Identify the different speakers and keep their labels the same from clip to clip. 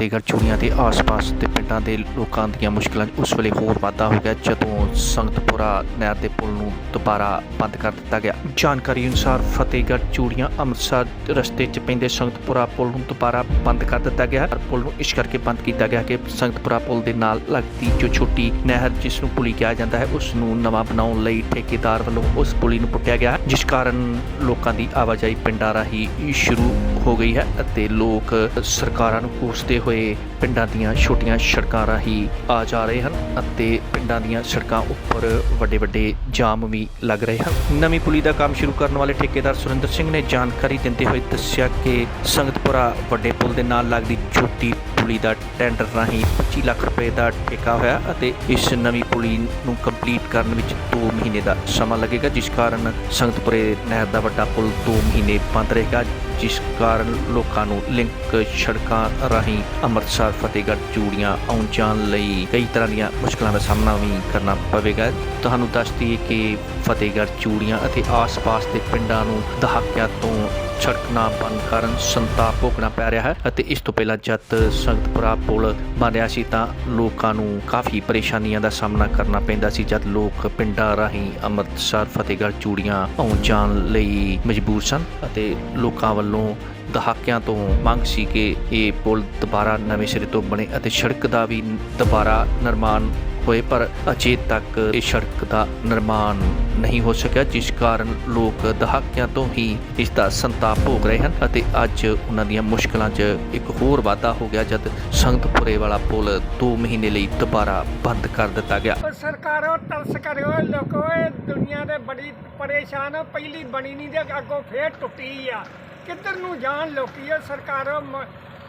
Speaker 1: ਫਤਿਹਗੜ੍ਹ, ਚੂੜੀਆਂ ਦੇ ਆਸ-ਪਾਸ ਦੇ ਪਿੰਡਾਂ ਦੇ ਲੋਕਾਂ ਦੀਆਂ ਮੁਸ਼ਕਲਾਂ ਉਸ ਵੇਲੇ ਹੋਰ ਵਾਧਾ ਹੋ ਗਿਆ, ਜਦੋਂ ਸੰਗਤਪੁਰਾ ਨਹਿਰ ਦੇ ਪੁਲ ਨੂੰ ਦੁਬਾਰਾ ਬੰਦ ਕਰ ਦਿੱਤਾ ਗਿਆ। ਜਾਣਕਾਰੀ ਅਨੁਸਾਰ ਫਤਿਹਗੜ੍ਹ, ਚੂੜੀਆਂ, ਅੰਮ੍ਰਿਤਸਰ ਰਸਤੇ 'ਚ ਪੈਂਦੇ ਸੰਗਤਪੁਰਾ ਪੁਲ ਨੂੰ ਦੁਬਾਰਾ ਬੰਦ ਕਰ ਦਿੱਤਾ ਗਿਆ। ਪਰ ਪੁਲ ਨੂੰ ਇਸ ਕਰਕੇ ਬੰਦ ਕੀਤਾ ਗਿਆ ਕਿ ਸੰਗਤਪੁਰਾ ਪੁਲ ਦੇ ਨਾਲ ਲੱਗਦੀ ਜੋ ਛੋਟੀ ਨਹਿਰ ਜਿਸ ਨੂੰ ਪੁਲੀ ਕਿਹਾ ਜਾਂਦਾ ਹੈ, ਉਸ ਨੂੰ ਨਵਾਂ ਬਣਾਉਣ ਲਈ ਠੇਕੇਦਾਰ ਵੱਲੋਂ ਉਸ ਪੁਲੀ ਨੂੰ ਪੁੱਟਿਆ ਗਿਆ, ਜਿਸ ਕਾਰਨ ਲੋਕਾਂ ਦੀ ਆਵਾਜਾਈ ਪਿੰਡਾਂ ਰਾਹੀਂ ਸ਼ੁਰੂ ਹੋ ਗਈ ਹੈ ਅਤੇ ਲੋਕ ਸਰਕਾਰਾਂ ਨੂੰ ਕੋਸਦੇ ਹੋਏ ਪਿੰਡਾਂ ਦੀਆਂ ਛੋਟੀਆਂ ਸੜਕਾਂ ਰਾਹੀਂ ਆ ਜਾ ਰਹੇ ਹਨ ਅਤੇ ਪਿੰਡਾਂ ਦੀਆਂ ਸੜਕਾਂ ਉੱਪਰ ਵੱਡੇ ਵੱਡੇ ਜਾਮ ਵੀ ਲੱਗ ਰਹੇ ਹਨ। ਨਵੀਂ ਪੁਲੀ ਦਾ ਕੰਮ ਸ਼ੁਰੂ ਕਰਨ ਵਾਲੇ ਠੇਕੇਦਾਰ ਸੁਰਿੰਦਰ ਸਿੰਘ ਨੇ ਜਾਣਕਾਰੀ ਦਿੰਦੇ ਹੋਏ ਦੱਸਿਆ ਕਿ ਸੰਗਤਪੁਰਾ ਵੱਡੇ ਪੁਲ ਦੇ ਨਾਲ ਲੱਗਦੀ ਛੋਟੀ ਪੁਲੀ ਦਾ ਟੈਂਡਰ ਰਾਹੀਂ 25 ਲੱਖ ਰੁਪਏ ਦਾ ਠੇਕਾ ਹੋਇਆ ਅਤੇ ਇਸ ਨਵੀਂ ਪੁਲੀ ਨੂੰ ਕੰਪਲੀਟ ਕਰਨ ਵਿੱਚ 2 ਮਹੀਨੇ ਦਾ ਸਮਾਂ ਲੱਗੇਗਾ, ਜਿਸ ਕਾਰਨ ਸੰਗਤਪੁਰੇ ਨਹਿਰ ਦਾ ਵੱਡਾ ਪੁਲ 2 ਮਹੀਨੇ ਬੰਦ ਰਹੇਗਾ, ਜਿਸ ਕਾਰਨ ਕਾਰਨ ਲੋਕਾਂ ਨੂੰ ਲਿੰਕ ਸੜਕਾਂ ਰਾਹੀਂ ਅੰਮ੍ਰਿਤਸਰ, ਫਤਿਹਗੜ੍ਹ ਚੂੜੀਆਂ ਆਉਣ ਜਾਣ ਲਈ ਕਈ ਤਰ੍ਹਾਂ ਦੀਆਂ ਮੁਸ਼ਕਲਾਂ ਦਾ ਸਾਹਮਣਾ ਵੀ ਕਰਨਾ ਪਵੇਗਾ। ਤੁਹਾਨੂੰ ਦੱਸ ਦਈਏ ਕਿ ਫਤਿਹਗੜ੍ਹ ਚੂੜੀਆਂ ਅਤੇ ਆਸ-ਪਾਸ ਦੇ ਪਿੰਡਾਂ ਨੂੰ ਦਹਾਕਿਆਂ ਤੋਂ ਸੜਕ ਨਾ ਕਾਰਨ ਸੰਤਾਪ ਭੋਗਣਾ ਪੈ ਰਿਹਾ ਹੈ ਅਤੇ ਇਸ ਤੋਂ ਪਹਿਲਾਂ ਜਦ ਸੰਗਤਪੁਰਾ ਪੁਲ ਬਣ ਰਿਹਾ ਸੀ ਤਾਂ ਲੋਕਾਂ ਨੂੰ ਕਾਫੀ ਪਰੇਸ਼ਾਨੀਆਂ ਦਾ ਸਾਹਮਣਾ ਕਰਨਾ ਪੈਂਦਾ ਸੀ, ਜਦ ਲੋਕ ਪਿੰਡਾਂ ਰਾਹੀਂ ਅੰਮ੍ਰਿਤਸਰ, ਫਤਿਹਗੜ੍ਹ ਚੂੜੀਆਂ ਆਉਣ ਜਾਣ ਲਈ ਮਜਬੂਰ ਸਨ ਅਤੇ ਲੋਕਾਂ ਵੱਲੋਂ ਦਹਾਕਿਆਂ ਤੋਂ ਮੰਗ ਸੀ ਕਿ ਇਹ ਪੁਲ ਦੁਬਾਰਾ ਨਵੇਂ ਸਿਰੇ ਤੋਂ ਬਣੇ ਅਤੇ ਸੜਕ ਦਾ ਵੀ ਦੁਬਾਰਾ ਨਿਰਮਾਣ ਹੋਏ, ਪਰ ਅਜੇ ਤੱਕ ਇਹ ਸੜਕ ਦਾ ਨਿਰਮਾਣ ਨਹੀਂ ਹੋ ਸਕਿਆ, ਜਿਸ ਕਾਰਨ ਲੋਕ ਦਹਾਕਿਆਂ ਤੋਂ ਹੀ ਇਸ ਦਾ ਸੰਤਾਪ ਭੋਗ ਰਹੇ ਹਨ ਅਤੇ ਅੱਜ ਉਹਨਾਂ ਦੀਆਂ ਮੁਸ਼ਕਲਾਂ 'ਚ ਇੱਕ ਹੋਰ ਵਾਧਾ ਹੋ ਗਿਆ, ਜਦ ਸੰਗਤਪੁਰੇ ਵਾਲਾ ਪੁਲ 2 ਮਹੀਨੇ ਲਈ ਦੁਬਾਰਾ ਬੰਦ ਕਰ ਦਿੱਤਾ ਗਿਆ।
Speaker 2: ਸਰਕਾਰੋ, ਤਰਸ ਕਰਿਓ ਲੋਕੋ, ਇਹ ਦੁਨੀਆ ਦੇ ਬੜੀ ਪਰੇਸ਼ਾਨ ਪਹਿਲੀ ਬਣੀ ਨਹੀਂ ਤੇ ਅੱਗੋਂ ਫੇਰ ਟੁੱਟੀ ਆ। ਕਿੱਧਰ ਨੂੰ ਜਾਣ ਲੋਕੀ ਉਹ ਸਰਕਾਰੋਂ ਮ-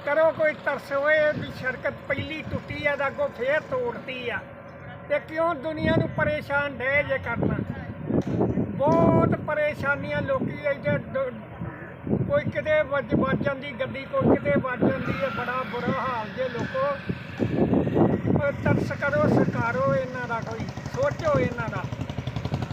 Speaker 2: ਕਰੋ ਕੋਈ ਤਰਸ ਹੋਏ ਵੀ ਸੜਕ ਪਹਿਲੀ ਟੁੱਟੀ ਆ ਤਾਂ ਅੱਗੋਂ ਫੇਰ ਤੋੜਤੀ ਆ। ਤੇ ਕਿਉਂ ਦੁਨੀਆ ਨੂੰ ਪਰੇਸ਼ਾਨ ਡੇ ਜੇ ਕਰਨਾ? ਬਹੁਤ ਪਰੇਸ਼ਾਨੀਆਂ ਲੋਕੀ ਇੱਥੇ ਡ- ਕੋਈ ਕਿਤੇ ਵੱਜ ਵੱਜ ਜਾਂਦੀ ਗੱਡੀ, ਕੋਈ ਕਿਤੇ ਵੱਜ ਜਾਂਦੀ ਹੈ ਬੜਾ ਬੁਰਾ ਹਾਲ ਜੇ ਲੋਕੋ। ਪਰ ਤਰਸ ਕਰੋ, ਸਰਕਾਰੋ ਇਹਨਾਂ ਦਾ ਕੋਈ, ਸੋਚੋ ਇਹਨਾਂ ਦਾ।